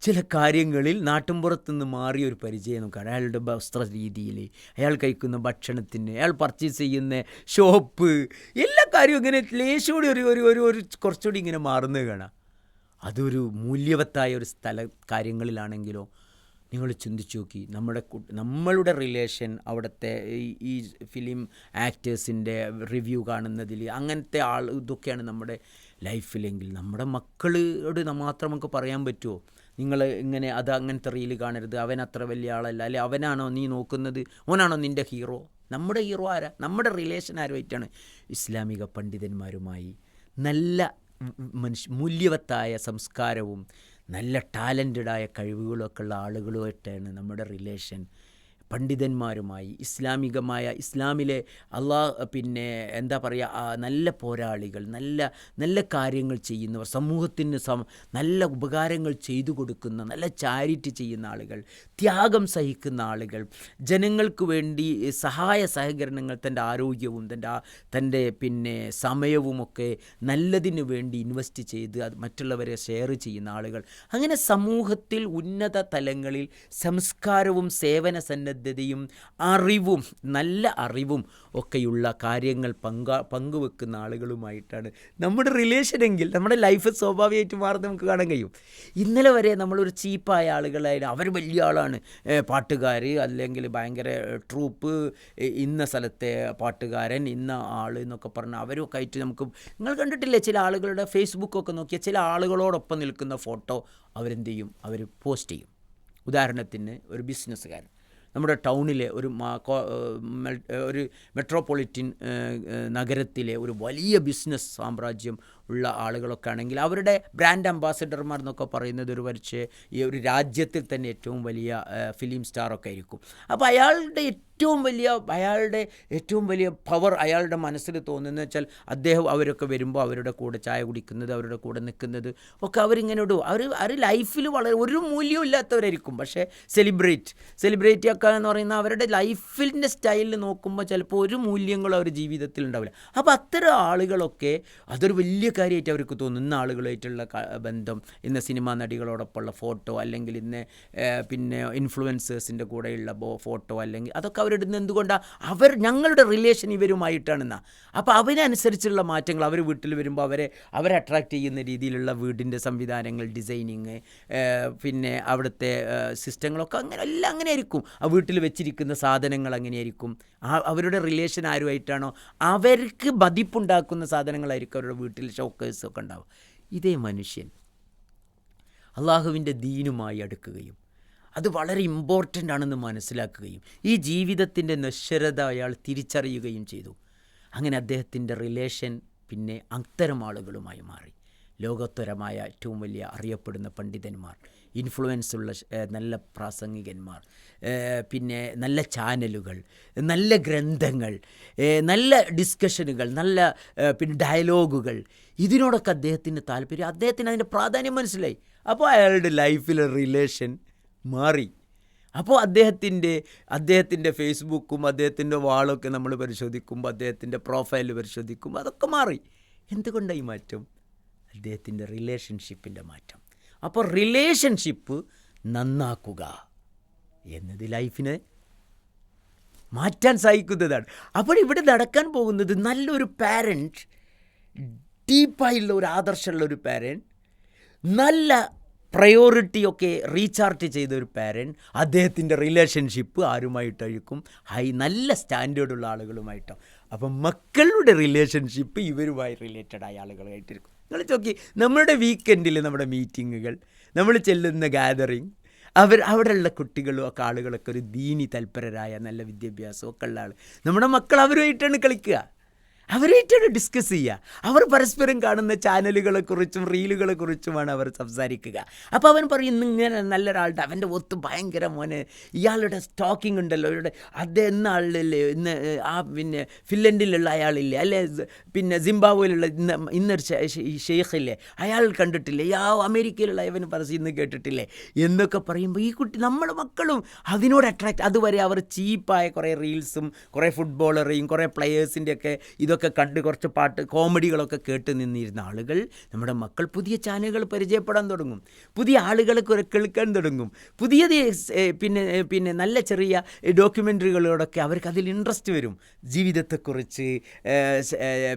ചില കാര്യങ്ങളിൽ നാട്ടിൻപുറത്ത് നിന്ന് മാറിയ ഒരു പരിചയം നമുക്ക് അയാളുടെ വസ്ത്ര രീതിയിൽ അയാൾ കഴിക്കുന്ന ഭക്ഷണത്തിന് അയാൾ പർച്ചേസ് ചെയ്യുന്ന ഷോപ്പ് എല്ലാ കാര്യവും ഇങ്ങനെ ലേശോടി ഒരു ഒരു ഒരു ഒരു കുറച്ചുകൂടി ഇങ്ങനെ മാറുന്നത് കാണാം. അതൊരു മൂല്യവത്തായ ഒരു സ്ഥല കാര്യങ്ങളിലാണെങ്കിലോ നിങ്ങൾ ചിന്തിച്ചു നോക്കി. നമ്മുടെ നമ്മളുടെ റിലേഷൻ അവിടുത്തെ ഈ- ഫിലിം ആക്ടേഴ്സിന്റെ റിവ്യൂ കാണുന്നതിൽ അങ്ങനത്തെ ആൾ ഇതൊക്കെയാണ് നമ്മുടെ ലൈഫിലെങ്കിൽ നമ്മുടെ മക്കളോട് മാത്രം നമുക്ക് പറയാൻ പറ്റുമോ? നിങ്ങൾ ഇങ്ങനെ അത് അങ്ങനത്തെ റീൽ കാണരുത്. അവൻ അത്ര വലിയ ആളല്ല. അല്ലെ അവനാണോ നീ നോക്കുന്നത്? ഓനാണോ നിന്റെ ഹീറോ നമ്മുടെ ഹീറോ ആരാ? നമ്മുടെ റിലേഷൻ ആരുമായിട്ടാണ് ഇസ്ലാമിക പണ്ഡിതന്മാരുമായി നല്ല മനുഷ്യ മൂല്യവത്തായ സംസ്കാരവും നല്ല ടാലന്റഡായ കഴിവുകളൊക്കെ ഉള്ള ആളുകളുമായിട്ടാണ് നമ്മുടെ റിലേഷൻ പണ്ഡിതന്മാരുമായി ഇസ്ലാമികമായ ഇസ്ലാമിലെ അള്ളാ പിന്നെ എന്താ പറയുക നല്ല പോരാളികൾ നല്ല നല്ല കാര്യങ്ങൾ ചെയ്യുന്നവർ സമൂഹത്തിന് നല്ല ഉപകാരങ്ങൾ ചെയ്തു കൊടുക്കുന്ന നല്ല ചാരിറ്റി ചെയ്യുന്ന ആളുകൾ ത്യാഗം സഹിക്കുന്ന ആളുകൾ ജനങ്ങൾക്ക് വേണ്ടി സഹായ സഹകരണങ്ങൾ തന്റെ ആരോഗ്യവും തന്റെ തന്റെ പിന്നെ സമയവുമൊക്കെ നല്ലതിന് വേണ്ടി ഇൻവെസ്റ്റ് ചെയ്ത് അത് മറ്റുള്ളവരെ ഷെയർ ചെയ്യുന്ന ആളുകൾ. അങ്ങനെ സമൂഹത്തിൽ ഉന്നത തലങ്ങളിൽ സംസ്കാരവും സേവന സന്നദ്ധതയും അറിവും നല്ല അറിവും ഒക്കെയുള്ള കാര്യങ്ങൾ പങ്കാ പങ്കുവെക്കുന്ന ആളുകളുമായിട്ടാണ് നമ്മുടെ റിലേഷൻ റിലേഷനെങ്കിൽ നമ്മുടെ ലൈഫ് സ്വാഭാവികമായിട്ട് മാറുന്നത് നമുക്ക് കാണാൻ കഴിയും. ഇന്നലെ വരെ നമ്മളൊരു ചീപ്പായ ആളുകളായാലും അവർ വലിയ ആളാണ്. പാട്ടുകാർ അല്ലെങ്കിൽ ഭയങ്കര ട്രൂപ്പ് ഇന്ന സ്ഥലത്തെ പാട്ടുകാരൻ ഇന്ന ആൾ എന്നൊക്കെ പറഞ്ഞ് അവരൊക്കെ ആയിട്ട് നമുക്ക് നിങ്ങൾ കണ്ടിട്ടില്ലേ ചില ആളുകളുടെ ഫേസ്ബുക്കൊക്കെ നോക്കിയാൽ ചില ആളുകളോടൊപ്പം നിൽക്കുന്ന ഫോട്ടോ അവരെന്ത് ചെയ്യും? അവർ പോസ്റ്റ് ചെയ്യും. ഉദാഹരണത്തിന് ഒരു ബിസിനസ്സുകാരൻ നമ്മുടെ ടൗണിലെ ഒരു ഒരു മെട്രോപൊളിറ്റൻ നഗരത്തിലെ ഒരു വലിയ ബിസിനസ് സാമ്രാജ്യം ഉള്ള ആളുകളൊക്കെ ആണെങ്കിൽ അവരുടെ ബ്രാൻഡ് അംബാസഡർമാർ എന്നൊക്കെ പറയുന്നത് ഒരു വരച്ച് ഈ ഒരു രാജ്യത്തിൽ തന്നെ ഏറ്റവും വലിയ ഫിലിം സ്റ്റാറൊക്കെ ആയിരിക്കും. അപ്പോൾ അയാളുടെ ഏറ്റവും വലിയ അയാളുടെ ഏറ്റവും വലിയ പവർ അയാളുടെ മനസ്സിൽ തോന്നുന്നത് വെച്ചാൽ അദ്ദേഹം അവരൊക്കെ വരുമ്പോൾ അവരുടെ കൂടെ ചായ കുടിക്കുന്നത് അവരുടെ കൂടെ നിൽക്കുന്നത് ഒക്കെ അവരിങ്ങനെ ഇടും. അവർ അവർ ലൈഫിൽ വളരെ ഒരു മൂല്യവും ഇല്ലാത്തവരായിരിക്കും. പക്ഷേ സെലിബ്രേറ്റ് സെലിബ്രേറ്റ് ഒക്കെ എന്ന് പറയുന്ന അവരുടെ ലൈഫിന്റെ സ്റ്റൈലിൽ നോക്കുമ്പോൾ ചിലപ്പോൾ ഒരു മൂല്യങ്ങളും അവർ ജീവിതത്തിൽ ഉണ്ടാവില്ല. അപ്പോൾ അത്തരം ആളുകളൊക്കെ അതൊരു വലിയ കാര്യമായിട്ട് അവർക്ക് തോന്നും. ഇന്ന ആളുകളായിട്ടുള്ള ബന്ധം ഇന്ന് സിനിമാ നടികളോടൊപ്പമുള്ള ഫോട്ടോ അല്ലെങ്കിൽ ഇന്ന് പിന്നെ ഇൻഫ്ലുവൻസേഴ്സിന്റെ കൂടെയുള്ള ഫോട്ടോ അല്ലെങ്കിൽ അതൊക്കെ അവരിടുന്ന എന്തുകൊണ്ടാണ് അവർ ഞങ്ങളുടെ റിലേഷൻ ഇവരുമായിട്ടാണെന്നാ. അപ്പോൾ അവനനുസരിച്ചുള്ള മാറ്റങ്ങൾ അവർ വീട്ടിൽ വരുമ്പോൾ അവരെ അവരെ അട്രാക്റ്റ് ചെയ്യുന്ന രീതിയിലുള്ള വീടിന്റെ സംവിധാനങ്ങൾ ഡിസൈനിങ് പിന്നെ അവിടുത്തെ സിസ്റ്റങ്ങളൊക്കെ അങ്ങനെ എല്ലാം അങ്ങനെ ആയിരിക്കും ആ വീട്ടിൽ വെച്ചിരിക്കുന്ന സാധനങ്ങൾ അങ്ങനെയായിരിക്കും. അവരുടെ റിലേഷൻ ആരുമായിട്ടാണോ? അവർക്ക് മതിപ്പുണ്ടാക്കുന്ന സാധനങ്ങളായിരിക്കും അവരുടെ വീട്ടിൽ ഷോക്കേഴ്സൊക്കെ ഉണ്ടാവുക. ഇതേ മനുഷ്യൻ അള്ളാഹുവിന്റെ ദീനുമായി അടുക്കുകയും അത് വളരെ ഇമ്പോർട്ടന്റ് ആണെന്ന് മനസ്സിലാക്കുകയും ഈ ജീവിതത്തിന്റെ നശ്വരത അയാൾ തിരിച്ചറിയുകയും ചെയ്തു. അങ്ങനെ അദ്ദേഹത്തിന്റെ റിലേഷൻ പിന്നെ അത്തരം ആളുകളുമായി മാറി. ലോകോത്തരമായ ഏറ്റവും വലിയ അറിയപ്പെടുന്ന പണ്ഡിതന്മാർ ഇൻഫ്ലുവൻസ് ഉള്ള നല്ല പ്രാസംഗികന്മാർ പിന്നെ നല്ല ചാനലുകൾ നല്ല ഗ്രന്ഥങ്ങൾ നല്ല ഡിസ്കഷനുകൾ നല്ല പിന്നെ ഡയലോഗുകൾ ഇതിനോടൊക്കെ അദ്ദേഹത്തിന് താല്പര്യം അദ്ദേഹത്തിന് അതിന്റെ പ്രാധാന്യം മനസ്സിലായി. അപ്പോൾ അയാളുടെ ലൈഫിലെ റിലേഷൻ മാറി. അപ്പോൾ അദ്ദേഹത്തിന്റെ അദ്ദേഹത്തിന്റെ ഫേസ്ബുക്കും അദ്ദേഹത്തിന്റെ വാളൊക്കെ നമ്മൾ പരിശോധിക്കുമ്പോൾ അദ്ദേഹത്തിന്റെ പ്രൊഫൈൽ പരിശോധിക്കുമ്പോൾ അതൊക്കെ മാറി. എന്തുകൊണ്ടാണ് ഈ മാറ്റം? അദ്ദേഹത്തിന്റെ റിലേഷൻഷിപ്പിന്റെ മാറ്റം. അപ്പോൾ റിലേഷൻഷിപ്പ് നന്നാക്കുക എന്നത് ലൈഫിനെ മാറ്റാൻ സഹിക്കുന്നതാണ് അപ്പോൾ ഇവിടെ നടക്കാൻ പോകുന്നത് നല്ലൊരു പാരന്റ് ഡീപ്പായുള്ള ഒരു ആദർശമുള്ള ഒരു പാരന്റ് നല്ല പ്രയോറിറ്റി ഒക്കെ റീചാർജ് ചെയ്ത ഒരു പാരന്റ് അദ്ദേഹത്തിന്റെ റിലേഷൻഷിപ്പ് ആരുമായിട്ടായിരിക്കും ഹൈ നല്ല സ്റ്റാൻഡേർഡുള്ള ആളുകളുമായിട്ടോ? അപ്പം മക്കളുടെ റിലേഷൻഷിപ്പ് ഇവരുമായി റിലേറ്റഡ് ആയ ആളുകളായിട്ടിരിക്കും. നിങ്ങൾ ചോക്കി നമ്മുടെ വീക്കെൻഡിൽ നമ്മുടെ മീറ്റിങ്ങുകൾ നമ്മൾ ചെല്ലുന്ന ഗാദറിങ് അവർ അവിടെയുള്ള കുട്ടികളും ഒക്കെ ആളുകളൊക്കെ ഒരു ദീനി തൽപരരായ നല്ല വിദ്യാഭ്യാസമൊക്കെ ഉള്ള ആൾ നമ്മുടെ മക്കൾ അവരുമായിട്ടാണ് കളിക്കുക. അവരായിട്ടാണ് ഡിസ്കസ് ചെയ്യുക. അവർ പരസ്പരം കാണുന്ന ചാനലുകളെ കുറിച്ചും ചാനലുകളെക്കുറിച്ചും റീലുകളെക്കുറിച്ചുമാണ് അവർ സംസാരിക്കുക. അപ്പോൾ അവൻ പറയും ഇന്ന് ഇങ്ങനെ നല്ലൊരാളുടെ അവന്റെ ഒത്ത് ഭയങ്കര മോനെ. ഇയാളുടെ സ്റ്റോക്കിംഗ് ഉണ്ടല്ലോ. ഇവരുടെ അത് എന്ന ആളില്ലേ? ഇന്ന് ആ പിന്നെ ഫിൻലൻഡിലുള്ള അയാളില്ലേ? അല്ലെ? പിന്നെ സിംബാബ്വേയിലുള്ള ഇന്ന് ഇന്നൊരു ഷെയ്ഖില്ലേ? അയാൾ കണ്ടിട്ടില്ലേ? യാ അമേരിക്കയിലുള്ള ഇവൻ പറഞ്ഞു ഇന്ന് കേട്ടിട്ടില്ലേ? എന്നൊക്കെ പറയുമ്പോൾ ഈ കുട്ടി നമ്മുടെ മക്കളും അതിനോട് അട്രാക്ട് അതുവരെ അവർ ചീപ്പായ കുറേ റീൽസും കുറേ ഫുട്ബോളറേയും കുറേ പ്ലെയേഴ്സിന്റെയൊക്കെ ഇതൊക്കെ കണ്ട് കുറച്ച് പാട്ട് കോമഡികളൊക്കെ കേട്ട് നിന്നിരുന്ന ആളുകൾ നമ്മുടെ മക്കൾ പുതിയ ചാനലുകൾ പരിചയപ്പെടാൻ തുടങ്ങും. പുതിയ ആളുകളെ കേൾക്കാൻ തുടങ്ങും. പുതിയ പിന്നെ പിന്നെ നല്ല ചെറിയ ഡോക്യുമെന്ററികളോടൊക്കെ അവർക്ക് അതിൽ ഇൻട്രസ്റ്റ് വരും. ജീവിതത്തെക്കുറിച്ച്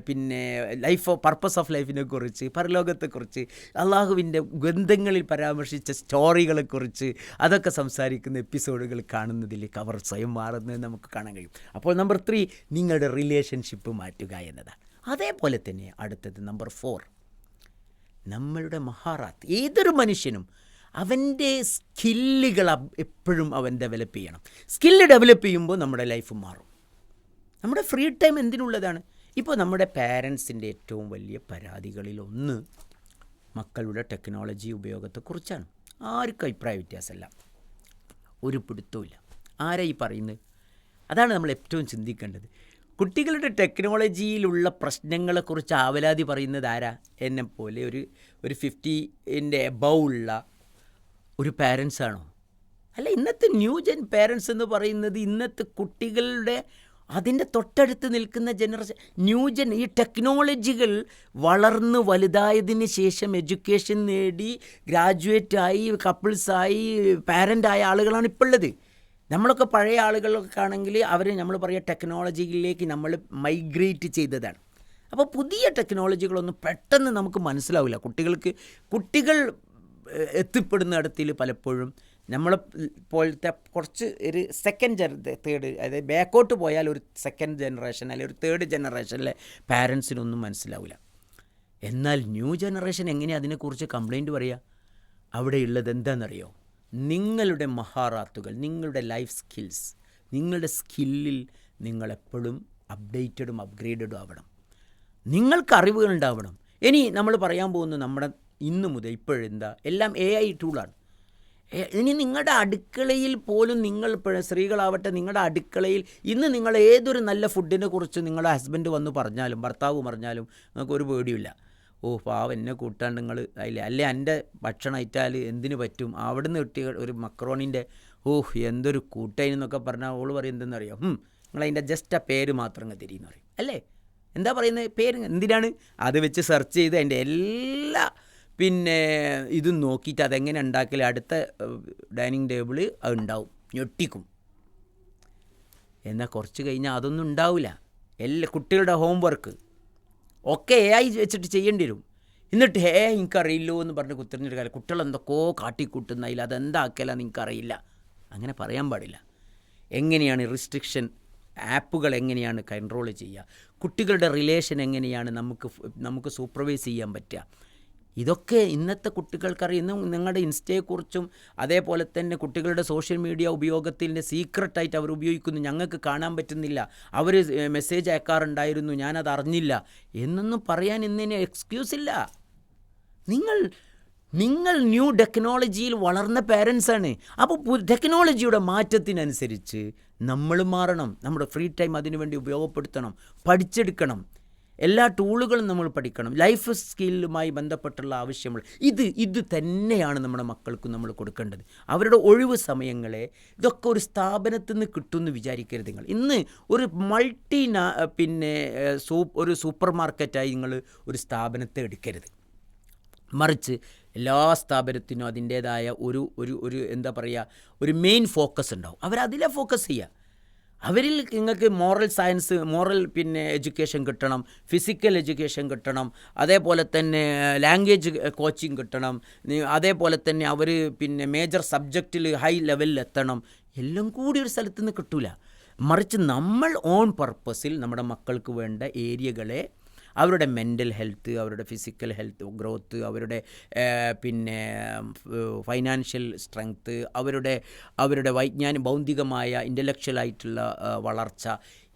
പിന്നെ ലൈഫ് പർപ്പസ് ഓഫ് ലൈഫിനെ കുറിച്ച് പരലോകത്തെക്കുറിച്ച് അള്ളാഹുവിന്റെ ഗ്രന്ഥങ്ങളിൽ പരാമർശിച്ച സ്റ്റോറികളെക്കുറിച്ച് അതൊക്കെ സംസാരിക്കുന്ന എപ്പിസോഡുകൾ കാണുന്നതിലേക്ക് അവർ സ്വയം മാറുന്നത് നമുക്ക് കാണാൻ കഴിയും. അപ്പോൾ നമ്പർ ത്രീ നിങ്ങളുടെ റിലേഷൻഷിപ്പ് മാറ്റുക. എന്നതാണ് അതേപോലെ തന്നെ അടുത്തത് നമ്പർ ഫോർ നമ്മളുടെ മഹാറാത്ത് ഏതൊരു മനുഷ്യനും അവന്റെ സ്കില്ലുകൾ എപ്പോഴും അവൻ ഡെവലപ്പ് ചെയ്യണം. സ്കില്ല് ഡെവലപ്പ് ചെയ്യുമ്പോൾ നമ്മുടെ ലൈഫ് മാറും. നമ്മുടെ ഫ്രീ ടൈം എന്തിനുള്ളതാണ്? ഇപ്പോൾ നമ്മുടെ പാരൻസിന്റെ ഏറ്റവും വലിയ പരാതികളിലൊന്ന് മക്കളുടെ ടെക്നോളജി ഉപയോഗത്തെക്കുറിച്ചാണ്. ആർക്കും അഭിപ്രായ വ്യത്യാസമല്ല. ഒരു പിടുത്തവും ഈ പറയുന്നത്? അതാണ് നമ്മൾ ഏറ്റവും ചിന്തിക്കേണ്ടത്. കുട്ടികളുടെ ടെക്നോളജിയിലുള്ള പ്രശ്നങ്ങളെക്കുറിച്ച് ആവലാതി പറയുന്നത് ആരാ? എന്നെ പോലെ ഒരു ഒരു ഫിഫ്റ്റീന്റെ എബവ് ഉള്ള ഒരു പാരൻസാണോ അല്ല ഇന്നത്തെ ന്യൂ ജെൻ പാരൻസ് എന്ന് പറയുന്നത് ഇന്നത്തെ കുട്ടികളുടെ അതിന്റെ തൊട്ടടുത്ത് നിൽക്കുന്ന ജനറേഷൻ ന്യൂ ജൻ ഈ ടെക്നോളജികൾ വളർന്ന് വലുതായതിന് ശേഷം എഡ്യൂക്കേഷൻ നേടി ഗ്രാജുവേറ്റായി കപ്പിൾസായി പാരന്റായ ആളുകളാണ് ഇപ്പോൾ ഉള്ളത് നമ്മളൊക്കെ പഴയ ആളുകളൊക്കെ ആണെങ്കിൽ അവർ നമ്മൾ പറയുക ടെക്നോളജിയിലേക്ക് നമ്മൾ മൈഗ്രേറ്റ് ചെയ്തതാണ്. അപ്പോൾ പുതിയ ടെക്നോളജികളൊന്നും പെട്ടെന്ന് നമുക്ക് മനസ്സിലാവില്ല. കുട്ടികൾക്ക് കുട്ടികൾ എത്തിപ്പെടുന്ന ഇടത്തിൽ പലപ്പോഴും നമ്മളെ പോലത്തെ കുറച്ച് ഒരു സെക്കൻഡ് ജന തേർഡ് അതായത് ബാക്കോട്ട് പോയാൽ ഒരു സെക്കൻഡ് ജനറേഷൻ അല്ലെങ്കിൽ ഒരു തേർഡ് ജനറേഷനിലെ പാരൻസിനൊന്നും മനസ്സിലാവില്ല. എന്നാൽ ന്യൂ ജനറേഷൻ എങ്ങനെ അതിനെക്കുറിച്ച് കംപ്ലൈന്റ് പറയുക? അവിടെയുള്ളത് എന്താണെന്നറിയോ? നിങ്ങളുടെ മഹാറാത്തുകൾ നിങ്ങളുടെ ലൈഫ് സ്കിൽസ് നിങ്ങളുടെ സ്കില്ലിൽ നിങ്ങളെപ്പോഴും അപ്ഡേറ്റഡും അപ്ഗ്രേഡഡും ആവണം. നിങ്ങൾക്ക് അറിവുകൾ ഉണ്ടാവണം. ഇനി നമ്മൾ പറയാൻ പോകുന്നത് നമ്മുടെ ഇന്ന് മുതൽ ഇപ്പോഴെന്താ എല്ലാം എ ഐ ടൂളാണ് ഇനി നിങ്ങളുടെ അടുക്കളയിൽ പോലും നിങ്ങൾ സ്ത്രീകളാവട്ടെ നിങ്ങളുടെ അടുക്കളയിൽ ഇന്ന് നിങ്ങൾ ഏതൊരു നല്ല ഫുഡിനെ കുറിച്ച് നിങ്ങളുടെ ഹസ്ബൻഡ് വന്ന് പറഞ്ഞാലും ഭർത്താവ് പറഞ്ഞാലും നിങ്ങൾക്ക് ഒരു പേടിയില്ല ഓ പാവം എന്നെ കൂട്ടാണ്ട് നിങ്ങൾ അതില്ല അല്ലെ എന്റെ ഭക്ഷണം അയറ്റാൽ എന്തിനു പറ്റും? അവിടുന്ന് കിട്ടിയ ഒരു മക്രോണിന്റെ ഓഹ് എന്തൊരു കൂട്ടൈനെന്നൊക്കെ പറഞ്ഞാൽ ഓൾ പറയും എന്തെന്നറിയോ? നിങ്ങൾ അതിന്റെ ജസ്റ്റ് ആ പേര് മാത്രം തിരിയെന്ന് പറയും. അല്ലേ? എന്താ പറയുന്നത് പേര് എന്തിനാണ്? അത് വെച്ച് സെർച്ച് ചെയ്ത് അതിന്റെ എല്ലാ പിന്നെ ഇതും നോക്കിയിട്ട് അതെങ്ങനെ ഉണ്ടാക്കൽ അടുത്ത ഡൈനിങ് ടേബിൾ അത് ഉണ്ടാവും. ഞെട്ടിക്കും. എന്നാൽ കുറച്ച് കഴിഞ്ഞാൽ അതൊന്നും ഉണ്ടാവില്ല എല്ലാ കുട്ടികളുടെ ഹോംവർക്ക് ഒക്കെ എ ഐ വെച്ചിട്ട് ചെയ്യേണ്ടി വരും. എന്നിട്ട് ഹേ എനിക്കറിയില്ലോ എന്ന് പറഞ്ഞ് കുത്തിരിഞ്ഞൊരു കാര്യം കുട്ടികൾ എന്തൊക്കെയോ കാട്ടിക്കൂട്ടുന്നതിൽ അതെന്താക്കല നിങ്ങൾക്കറിയില്ല അങ്ങനെ പറയാൻ പാടില്ല. എങ്ങനെയാണ് റിസ്ട്രിക്ഷൻ ആപ്പുകൾ എങ്ങനെയാണ് കൺട്രോൾ ചെയ്യുക? കുട്ടികളുടെ റിലേഷൻ എങ്ങനെയാണ് നമുക്ക് നമുക്ക് സൂപ്പർവൈസ് ചെയ്യാൻ പറ്റുക? ഇതൊക്കെ ഇന്നത്തെ കുട്ടികൾക്കറിയുന്നു നിങ്ങളുടെ ഇൻസ്റ്റയെക്കുറിച്ചും അതേപോലെ തന്നെ കുട്ടികളുടെ സോഷ്യൽ മീഡിയ ഉപയോഗത്തിന്റെ സീക്രട്ടായിട്ട് അവർ ഉപയോഗിക്കുന്നു. ഞങ്ങൾക്ക് കാണാൻ പറ്റുന്നില്ല. അവർ മെസ്സേജ് അയക്കാറുണ്ടായിരുന്നു. ഞാനത് അറിഞ്ഞില്ല. എന്നൊന്നും പറയാൻ ഇന്നിന് എക്സ്ക്യൂസ് ഇല്ല. നിങ്ങൾ നിങ്ങൾ ന്യൂ ടെക്നോളജിയിൽ വളർന്ന പേരൻസാണ് അപ്പോൾ ടെക്നോളജിയുടെ മാറ്റത്തിനനുസരിച്ച് നമ്മൾ മാറണം. നമ്മുടെ ഫ്രീ ടൈം അതിനുവേണ്ടി ഉപയോഗപ്പെടുത്തണം. പഠിച്ചെടുക്കണം. എല്ലാ ടൂളുകളും നമ്മൾ പഠിക്കണം. ലൈഫ് സ്കില്ലുമായി ബന്ധപ്പെട്ടുള്ള ആവശ്യങ്ങൾ. ഇത് ഇത് തന്നെയാണ് നമ്മുടെ മക്കൾക്ക് നമ്മൾ കൊടുക്കേണ്ടത്. അവരുടെ ഒഴിവ് സമയങ്ങളെ ഇതൊക്കെ ഒരു സ്ഥാപനത്തിൽ നിന്ന് കിട്ടുമെന്ന് വിചാരിക്കരുത് നിങ്ങൾ. ഇന്ന് ഒരു മൾട്ടി പിന്നെ ഒരു സൂപ്പർ മാർക്കറ്റായി നിങ്ങൾ ഒരു സ്ഥാപനത്തെ എടുക്കരുത്. മറിച്ച് എല്ലാ സ്ഥാപനത്തിനും അതിന്റേതായ ഒരു ഒരു ഒരു എന്താ പറയുക ഒരു മെയിൻ ഫോക്കസ് ഉണ്ടാവും. അവരതിലെ ഫോക്കസ് ചെയ്യുക അവരിൽ നിങ്ങൾക്ക് മോറൽ സയൻസ് മോറൽ പിന്നെ എഡ്യൂക്കേഷൻ കിട്ടണം ഫിസിക്കൽ എഡ്യൂക്കേഷൻ കിട്ടണം അതേപോലെ തന്നെ ലാംഗ്വേജ് കോച്ചിങ് കിട്ടണം അതേപോലെ തന്നെ അവർ പിന്നെ മേജർ സബ്ജക്റ്റിൽ ഹൈ ലെവലിൽ എത്തണം. എല്ലാം കൂടി ഒരു സ്ഥലത്ത് നിന്ന് കിട്ടൂല. മറിച്ച് നമ്മൾ ഓൺ പർപ്പസിൽ നമ്മുടെ മക്കൾക്ക് വേണ്ട ഏരിയകളെ അവരുടെ മെന്റൽ ഹെൽത്ത് അവരുടെ ഫിസിക്കൽ ഹെൽത്ത് ഗ്രോത്ത് അവരുടെ പിന്നെ ഫൈനാൻഷ്യൽ സ്ട്രെങ്ത്ത് അവരുടെ അവരുടെ വൈജ്ഞാനിക ഭൗതികമായ ഇന്റലക്ച്വലായിട്ടുള്ള വളർച്ച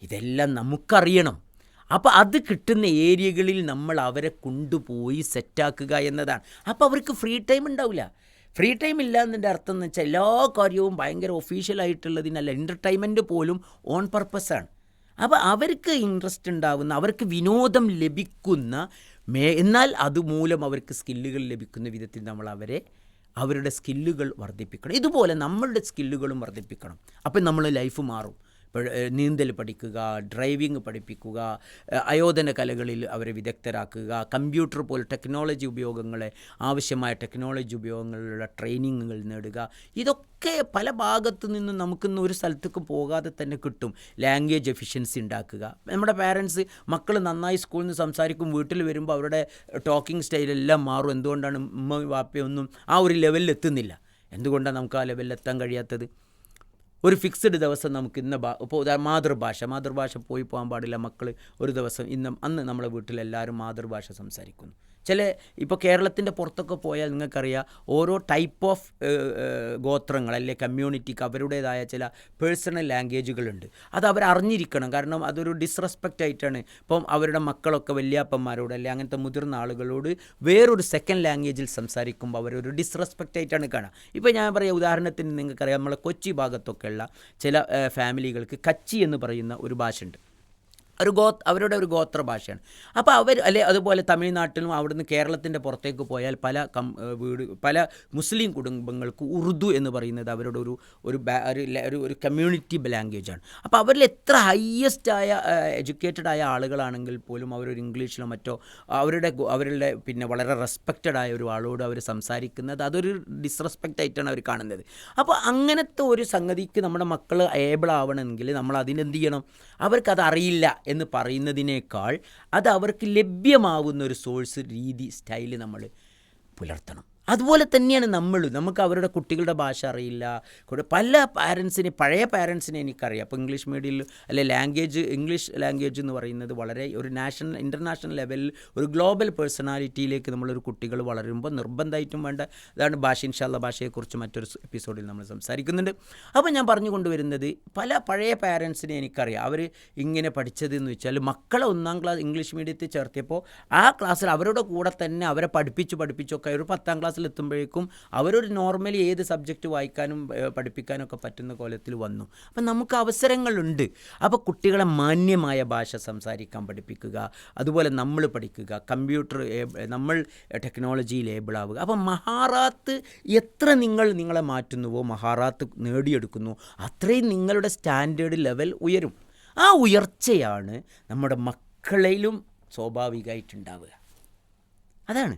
ഇതെല്ലാം നമുക്കറിയണം. അപ്പോൾ അത് കിട്ടുന്ന ഏരിയകളിൽ നമ്മൾ അവരെ കൊണ്ടുപോയി സെറ്റാക്കുക എന്നതാണ്. അപ്പോൾ അവർക്ക് ഫ്രീ ടൈം ഉണ്ടാവില്ല. ഫ്രീ ടൈം ഇല്ല എന്നതിന്റെ അർത്ഥം എന്ന് വെച്ചാൽ എല്ലാ കാര്യവും ഭയങ്കര ഒഫീഷ്യലായിട്ടുള്ളതിനല്ല എന്റർടൈൻമെന്റ് പോലും ഓൺ പർപ്പസാണ് അപ്പോൾ അവർക്ക് ഇൻട്രസ്റ്റ് ഉണ്ടാകുന്ന അവർക്ക് വിനോദം ലഭിക്കുന്ന മേ എന്നാൽ അതുമൂലം അവർക്ക് സ്കില്ലുകൾ ലഭിക്കുന്ന വിധത്തിൽ നമ്മൾ അവരെ അവരുടെ സ്കില്ലുകൾ വർദ്ധിപ്പിക്കണം. ഇതുപോലെ നമ്മളുടെ സ്കില്ലുകളും വർദ്ധിപ്പിക്കണം. അപ്പം നമ്മൾ ലൈഫ് മാറും. നീന്തൽ പഠിക്കുക ഡ്രൈവിംഗ് പഠിപ്പിക്കുക അയോധന കലകളിൽ അവരെ വിദഗ്ധരാക്കുക കമ്പ്യൂട്ടർ പോലെ ടെക്നോളജി ഉപയോഗങ്ങളെ ആവശ്യമായ ടെക്നോളജി ഉപയോഗങ്ങളിലുള്ള ട്രെയിനിങ്ങുകൾ നേടുക. ഇതൊക്കെ പല ഭാഗത്തു നിന്നും നമുക്കിന്ന് ഒരു സ്ഥലത്തേക്ക് പോകാതെ തന്നെ കിട്ടും. ലാംഗ്വേജ് എഫിഷ്യൻസി ഉണ്ടാക്കുക. നമ്മുടെ പാരൻസ് മക്കൾ നന്നായി സ്കൂളിൽ നിന്ന് സംസാരിക്കും വീട്ടിൽ വരുമ്പോൾ അവരുടെ ടോക്കിംഗ് സ്റ്റൈലെല്ലാം മാറും. എന്തുകൊണ്ടാണ് ഉമ്മ വാപ്പയൊന്നും ആ ഒരു ലെവലിൽ എത്തുന്നില്ല? എന്തുകൊണ്ടാണ് നമുക്ക് ആ ലെവലിൽ എത്താൻ കഴിയാത്തത്? ഒരു ഫിക്സ്ഡ് ദിവസം നമുക്ക് ഇന്ന ഭാ ഇപ്പോൾ മാതൃഭാഷ. മാതൃഭാഷ പോയി പോകാൻ പാടില്ല മക്കൾ ഒരു ദിവസം ഇന്ന് അന്ന് നമ്മളെ വീട്ടിലെല്ലാവരും മാതൃഭാഷ സംസാരിക്കുന്നു. ചില ഇപ്പോൾ കേരളത്തിന്റെ പുറത്തൊക്കെ പോയാൽ നിങ്ങൾക്കറിയാം ഓരോ ടൈപ്പ് ഓഫ് ഗോത്രങ്ങൾ അല്ലെ കമ്മ്യൂണിറ്റിക്ക് അവരുടേതായ ചില പേഴ്സണൽ ലാംഗ്വേജുകളുണ്ട് അത് അവർ അറിഞ്ഞിരിക്കണം. കാരണം അതൊരു ഡിസ്റെസ്പെക്റ്റ് ആയിട്ടാണ്. ഇപ്പം അവരുടെ മക്കളൊക്കെ വല്യാപ്പന്മാരോട് അല്ലെ അങ്ങനത്തെ മുതിർന്ന ആളുകളോട് വേറൊരു സെക്കൻഡ് ലാംഗ്വേജിൽ സംസാരിക്കുമ്പോൾ അവരൊരു ഡിസ്റെസ്പെക്റ്റ് ആയിട്ടാണ് കാണുക ഇപ്പോൾ ഞാൻ പറയാം ഉദാഹരണത്തിന് നിങ്ങൾക്കറിയാം നമ്മളെ കൊച്ചി ഭാഗത്തൊക്കെയുള്ള ചില ഫാമിലികൾക്ക് കച്ചി എന്ന് പറയുന്ന ഒരു ഭാഷയുണ്ട്. ഒരു ഗോ അവരുടെ ഒരു ഗോത്ര ഭാഷയാണ്. അപ്പോൾ അവർ അല്ലെ അതുപോലെ തമിഴ്നാട്ടിലും അവിടുന്ന് കേരളത്തിന്റെ പുറത്തേക്ക് പോയാൽ പല കം വീട് പല മുസ്ലിം കുടുംബങ്ങൾക്ക് ഉറുദു എന്ന് പറയുന്നത് അവരുടെ ഒരു ഒരു ഒരു ഒരു കമ്മ്യൂണിറ്റി ലാംഗ്വേജാണ് അപ്പോൾ അവരിൽ എത്ര ഹയസ്റ്റ് ആയ എഡ്യൂക്കേറ്റഡ് ആയ ആളുകളാണെങ്കിൽ പോലും അവരൊരു ഇംഗ്ലീഷിലോ മറ്റോ അവരുടെ അവരുടെ പിന്നെ വളരെ റെസ്പെക്റ്റഡ് ആയ ഒരു ആളോട് അവർ സംസാരിക്കുന്നത് അതൊരു ഡിസ്റെസ്പെക്റ്റ് ആയിട്ടാണ് അവർ കാണുന്നത്. അപ്പോൾ അങ്ങനത്തെ ഒരു സംഗതിക്ക് നമ്മുടെ മക്കൾ ഏബിൾ ആവണമെങ്കിൽ നമ്മൾ അതിനെന്ത് ചെയ്യണം? അവർക്കത് അറിയില്ല. എന്ന് പറയുന്നതിനേക്കാൾ അത് അവർക്ക് ലഭ്യമാവുന്ന ഒരു സോഴ്സ് രീതി സ്റ്റൈൽ നമ്മൾ പുലർത്തണം. അതുപോലെ തന്നെയാണ് നമ്മളും. നമുക്ക് അവരുടെ കുട്ടികളുടെ ഭാഷ അറിയില്ല. പല പാരൻസിനെ പഴയ പാരൻസിനെ എനിക്കറിയാം. അപ്പോൾ ഇംഗ്ലീഷ് മീഡിയത്തിൽ അല്ലെ ലാംഗ്വേജ് ഇംഗ്ലീഷ് ലാംഗ്വേജ് എന്ന് പറയുന്നത് വളരെ ഒരു നാഷണൽ ഇന്റർനാഷണൽ ലെവലിൽ ഒരു ഗ്ലോബൽ പേഴ്സണാലിറ്റിയിലേക്ക് നമ്മളൊരു കുട്ടികൾ വളരുമ്പോൾ നിർബന്ധമായിട്ടും വേണ്ട. അതാണ് ഭാഷ ഇൻഷാല്ല ഭാഷയെക്കുറിച്ച് മറ്റൊരു എപ്പിസോഡിൽ നമ്മൾ സംസാരിക്കുന്നുണ്ട്. അപ്പോൾ ഞാൻ പറഞ്ഞു കൊണ്ടുവരുന്നത് പല പഴയ പാരൻസിനെ എനിക്കറിയാം. അവർ ഇങ്ങനെ പഠിച്ചതെന്ന് വെച്ചാൽ മക്കളെ ഒന്നാം ക്ലാസ് ഇംഗ്ലീഷ് മീഡിയത്തിൽ ചേർത്തിയപ്പോൾ ആ ക്ലാസ്സിൽ അവരുടെ കൂടെ തന്നെ അവരെ പഠിപ്പിച്ച് പഠിപ്പിച്ചൊക്കെ ഒരു പത്താം ക്ലാസ്സിൽ എത്തുമ്പോഴേക്കും അവരൊരു നോർമലി ഏത് സബ്ജക്റ്റ് വായിക്കാനും പഠിപ്പിക്കാനൊക്കെ പറ്റുന്ന കോലത്തിൽ വന്നു. അപ്പം നമുക്ക് അവസരങ്ങളുണ്ട്. അപ്പോൾ കുട്ടികളെ മാന്യമായ ഭാഷ സംസാരിക്കാൻ പഠിപ്പിക്കുക അതുപോലെ നമ്മൾ പഠിക്കുക കമ്പ്യൂട്ടർ നമ്മൾ ടെക്നോളജി ലേബിളാവുക അപ്പം മഹാറാത്ത് എത്ര നിങ്ങൾ നിങ്ങളെ മാറ്റുന്നുവോ മഹാറാത്ത് നേടിയെടുക്കുന്നു അത്രയും നിങ്ങളുടെ സ്റ്റാൻഡേർഡ് ലെവൽ ഉയരും. ആ ഉയർച്ചയാണ് നമ്മുടെ മക്കളിലും സ്വാഭാവികമായിട്ടുണ്ടാവുക. അതാണ്.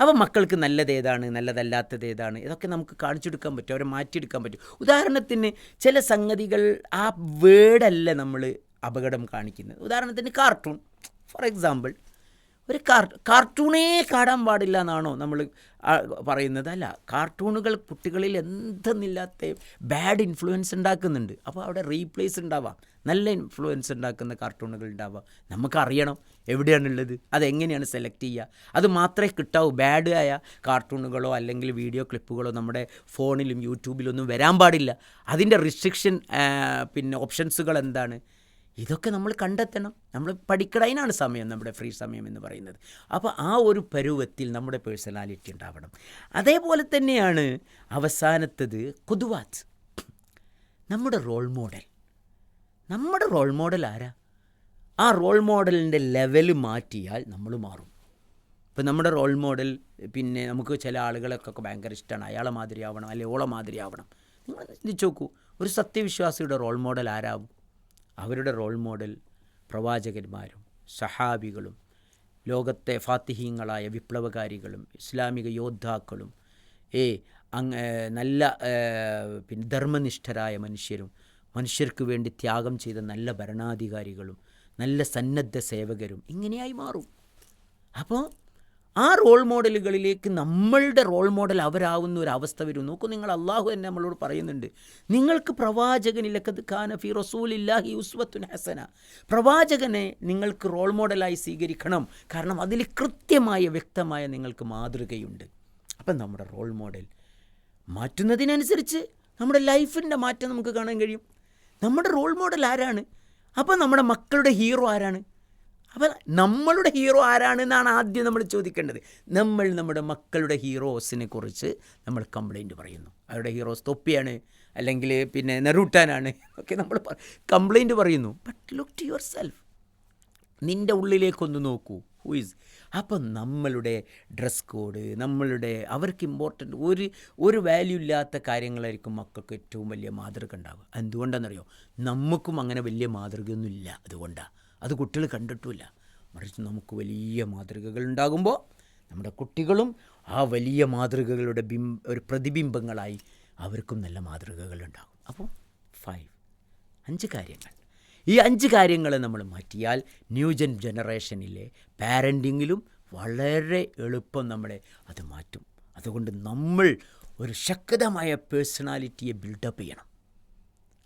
അപ്പം മക്കൾക്ക് നല്ലത് ഏതാണ്? നല്ലതല്ലാത്തത് ഏതാണ്? ഇതൊക്കെ നമുക്ക് കാണിച്ചെടുക്കാൻ പറ്റും അവരെ മാറ്റിയെടുക്കാൻ പറ്റും. ഉദാഹരണത്തിന് ചില സംഗതികൾ ആ വേർഡല്ല നമ്മൾ അപകടം കാണിക്കുന്നത്. ഉദാഹരണത്തിന് കാർട്ടൂൺ ഫോർ എക്സാമ്പിൾ ഒരു കാർ കാർട്ടൂണേ കാണാൻ പാടില്ല എന്നാണോ നമ്മൾ പറയുന്നത്? അല്ല കാർട്ടൂണുകൾ കുട്ടികളിൽ എന്തെന്നില്ലാത്ത ബാഡ് ഇൻഫ്ലുവൻസ് ഉണ്ടാക്കുന്നുണ്ട്. അപ്പോൾ അവിടെ റീപ്ലേസ് ഉണ്ടാവാം. നല്ല ഇൻഫ്ലുവൻസ് ഉണ്ടാക്കുന്ന കാർട്ടൂണുകൾ ഉണ്ടാവാം. നമുക്കറിയണം. എവിടെയാണുള്ളത്? അതെങ്ങനെയാണ് സെലക്ട് ചെയ്യുക? അത് മാത്രമേ കിട്ടാവൂ. ബാഡ് ആയ കാർട്ടൂണുകളോ അല്ലെങ്കിൽ വീഡിയോ ക്ലിപ്പുകളോ നമ്മുടെ ഫോണിലും യൂട്യൂബിലൊന്നും വരാൻ പാടില്ല. അതിന്റെ റിസ്ട്രിക്ഷൻ പിന്നെ ഓപ്ഷൻസുകൾ എന്താണ്? ഇതൊക്കെ നമ്മൾ കണ്ടെത്തണം. നമ്മൾ പഠിക്കണതിനാണ് സമയം നമ്മുടെ ഫ്രീ സമയം എന്ന് പറയുന്നത്. അപ്പോൾ ആ ഒരു പരുവത്തിൽ നമ്മുടെ പേഴ്സണാലിറ്റി ഉണ്ടാവണം. അതേപോലെ തന്നെയാണ് അവസാനത്തത് കുതുവാത്ത് നമ്മുടെ റോൾ മോഡൽ നമ്മുടെ റോൾ മോഡൽ ആരാ? ആ റോൾ മോഡലിന്റെ ലെവൽ മാറ്റിയാൽ നമ്മൾ മാറും. ഇപ്പം നമ്മുടെ റോൾ മോഡൽ പിന്നെ നമുക്ക് ചില ആളുകളൊക്കെ ഭയങ്കര ഇഷ്ടമാണ് അയാളെ മാതിരി ആവണം അല്ലെങ്കിൽ ഓളെ മാതിരി ആവണം. നിങ്ങൾ ചിന്തിച്ച് നോക്കൂ ഒരു സത്യവിശ്വാസിയുടെ റോൾ മോഡൽ ആരാകും അവരുടെ റോൾ മോഡൽ പ്രവാചകന്മാരും സഹാബികളും ലോകത്തെ ഫാത്തിഹീങ്ങളായ വിപ്ലവകാരികളും ഇസ്ലാമിക യോദ്ധാക്കളും ഏ അങ്ങ് നല്ല പിന്നെ ധർമ്മനിഷ്ഠരായ മനുഷ്യരും മനുഷ്യർക്ക് വേണ്ടി ത്യാഗം ചെയ്ത നല്ല ഭരണാധികാരികളും നല്ല സന്നദ്ധ സേവകരും ഇങ്ങനെയായി മാറും. അപ്പോൾ ആ റോൾ മോഡലുകളിലേക്ക് നമ്മളുടെ റോൾ മോഡൽ അവരാവുന്ന ഒരു അവസ്ഥ വരും. നോക്കൂ നിങ്ങൾ അള്ളാഹു തന്നെ നമ്മളോട് പറയുന്നുണ്ട് നിങ്ങൾക്ക് പ്രവാചകനിലക്കത് ഖാന ഫി റസൂലില്ലാഹി ഉസ്വത്തുൻ ഹസന. പ്രവാചകനെ നിങ്ങൾക്ക് റോൾ മോഡലായി സ്വീകരിക്കണം. കാരണം അതിൽ കൃത്യമായ വ്യക്തമായ നിങ്ങൾക്ക് മാതൃകയുണ്ട്. അപ്പം നമ്മുടെ റോൾ മോഡൽ മാറ്റുന്നതിനനുസരിച്ച് നമ്മുടെ ലൈഫിന്റെ മാറ്റം നമുക്ക് കാണാൻ കഴിയും. നമ്മുടെ റോൾ മോഡൽ ആരാണ്? അപ്പോൾ നമ്മുടെ മക്കളുടെ ഹീറോ ആരാണ്? അപ്പോൾ നമ്മളുടെ ഹീറോ ആരാണെന്നാണ് ആദ്യം നമ്മൾ ചോദിക്കേണ്ടത്. നമ്മൾ നമ്മുടെ മക്കളുടെ ഹീറോസിനെ കുറിച്ച് നമ്മൾ കംപ്ലൈന്റ് പറയുന്നു. അവരുടെ ഹീറോസ് തൊപ്പിയാണ് അല്ലെങ്കിൽ പിന്നെ നെറൂട്ടാനാണ് ഒക്കെ നമ്മൾ കംപ്ലൈന്റ് പറയുന്നു. But look to yourself നിന്റെ ഉള്ളിലേക്കൊന്ന് നോക്കൂ. ഈസ് അപ്പം നമ്മളുടെ ഡ്രസ് കോഡ് നമ്മളുടെ അവർക്ക് ഇമ്പോർട്ടന്റ് ഒരു ഒരു വാല്യൂ ഇല്ലാത്ത കാര്യങ്ങളായിരിക്കും മക്കൾക്ക് ഏറ്റവും വലിയ മാതൃക ഉണ്ടാവുക. എന്തുകൊണ്ടാണെന്നറിയോ? നമുക്കും അങ്ങനെ വലിയ മാതൃകയൊന്നുമില്ല അതുകൊണ്ടാണ് അത് കുട്ടികൾ കണ്ടിട്ടുമില്ല. മറിച്ച് നമുക്ക് വലിയ മാതൃകകൾ ഉണ്ടാകുമ്പോൾ നമ്മുടെ കുട്ടികളും ആ വലിയ മാതൃകകളുടെ ബിം ഒരു പ്രതിബിംബങ്ങളായി അവർക്കും നല്ല മാതൃകകളുണ്ടാകും അപ്പോൾ ഫൈവ് അഞ്ച് കാര്യങ്ങൾ. ഈ അഞ്ച് കാര്യങ്ങളെ നമ്മൾ മാറ്റിയാൽ ന്യൂജൻ ജനറേഷനിലെ പാരന്റിങ്ങിലും വളരെ എളുപ്പം നമ്മളെ അത് മാറ്റും. അതുകൊണ്ട് നമ്മൾ ഒരു ശക്തമായ പേഴ്സണാലിറ്റിയെ ബിൽഡപ്പ് ചെയ്യണം.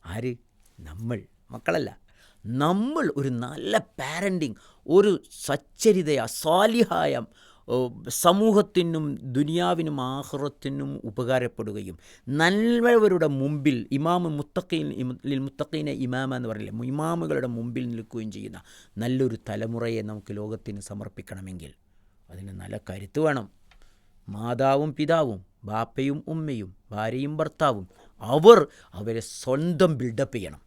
ആര്? നമ്മൾ. മക്കളല്ല. നമ്മൾ ഒരു നല്ല പാരന്റിങ് ഒരു സച്ചരിതയ സാലിഹായ സമൂഹത്തിനും ദുനിയാവിനും ആഹ്റത്തിനും ഉപകാരപ്പെടുകയും നല്ലവരുടെ മുമ്പിൽ ഇമാമ് മുത്തഖീൻ മുത്തക്കീനെ ഇമാമ എന്ന് പറയില്ലേ ഇമാമുകളുടെ മുമ്പിൽ നിൽക്കുകയും ചെയ്യുന്ന നല്ലൊരു തലമുറയെ നമുക്ക് ലോകത്തിന് സമർപ്പിക്കണമെങ്കിൽ അതിന് നല്ല കരുത്ത് വേണം. മാതാവും പിതാവും ബാപ്പയും ഉമ്മയും ഭാര്യയും ഭർത്താവും അവർ അവരെ സ്വന്തം ബിൽഡപ്പ് ചെയ്യണം.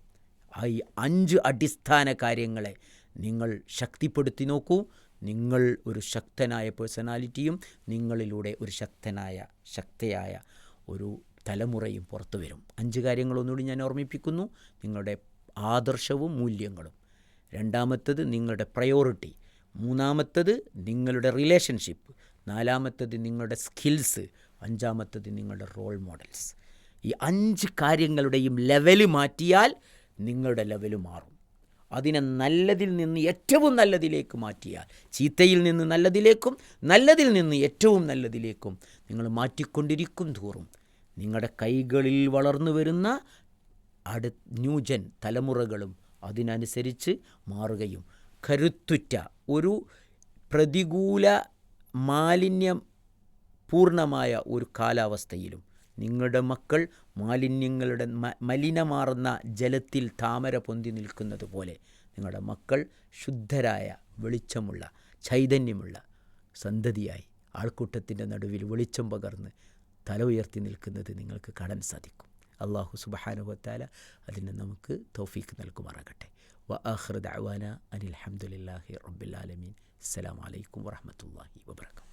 ഈ അഞ്ച് അടിസ്ഥാന കാര്യങ്ങളെ നിങ്ങൾ ശക്തിപ്പെടുത്തി നോക്കൂ. നിങ്ങൾ ഒരു ശക്തനായ പേഴ്സണാലിറ്റിയും നിങ്ങളിലൂടെ ഒരു ശക്തനായ ശക്തയായ ഒരു തലമുറയും പുറത്തു വരും. അഞ്ച് കാര്യങ്ങളൊന്നുകൂടി ഞാൻ ഓർമ്മിപ്പിക്കുന്നു. നിങ്ങളുടെ ആദർശവും മൂല്യങ്ങളും. രണ്ടാമത്തത് നിങ്ങളുടെ പ്രയോറിറ്റി മൂന്നാമത്തത് നിങ്ങളുടെ റിലേഷൻഷിപ്പ് നാലാമത്തത് നിങ്ങളുടെ സ്കിൽസ് അഞ്ചാമത്തത് നിങ്ങളുടെ റോൾ മോഡൽസ് ഈ അഞ്ച് കാര്യങ്ങളുടെയും ലെവൽ മാറ്റിയാൽ നിങ്ങളുടെ ലെവൽ മാറും. അതിനെ നല്ലതിൽ നിന്ന് ഏറ്റവും നല്ലതിലേക്ക് മാറ്റിയാൽ ചീത്തയിൽ നിന്ന് നല്ലതിലേക്കും നല്ലതിൽ നിന്ന് ഏറ്റവും നല്ലതിലേക്കും നിങ്ങൾ മാറ്റിക്കൊണ്ടിരിക്കും തോറും നിങ്ങളുടെ കൈകളിൽ വളർന്നു വരുന്ന അടു ന്യൂജൻ തലമുറകളും അതിനനുസരിച്ച് മാറുകയും. കരുത്തുറ്റ ഒരു പ്രതികൂല മാലിന്യം പൂർണമായ ഒരു കാലാവസ്ഥയിലും നിങ്ങളുടെ മക്കൾ മാലിന്യങ്ങളുടെ മലിനമാർന്ന ജലത്തിൽ താമര പൊന്തി നിൽക്കുന്നത് പോലെ നിങ്ങളുടെ മക്കൾ ശുദ്ധരായ വെളിച്ചമുള്ള ചൈതന്യമുള്ള സന്തതിയായി ആൾക്കൂട്ടത്തിന്റെ നടുവിൽ വെളിച്ചം പകർന്ന് തല ഉയർത്തി നിൽക്കുന്നത് നിങ്ങൾക്ക് കാണാൻ സാധിക്കും. അള്ളാഹു സുബഹാനുഭത്താല അതിന് നമുക്ക് തൗഫീക്ക് നൽകുമാറാകട്ടെ. വ ആഹ്റദ് അവാന അനിൽ അഹമ്മദില്ലാഹി റബ്ബുലാലമീൻ അസ്സലാമലൈക്കും വറഹമത്തല്ലാഹി വബർക്കാത്തു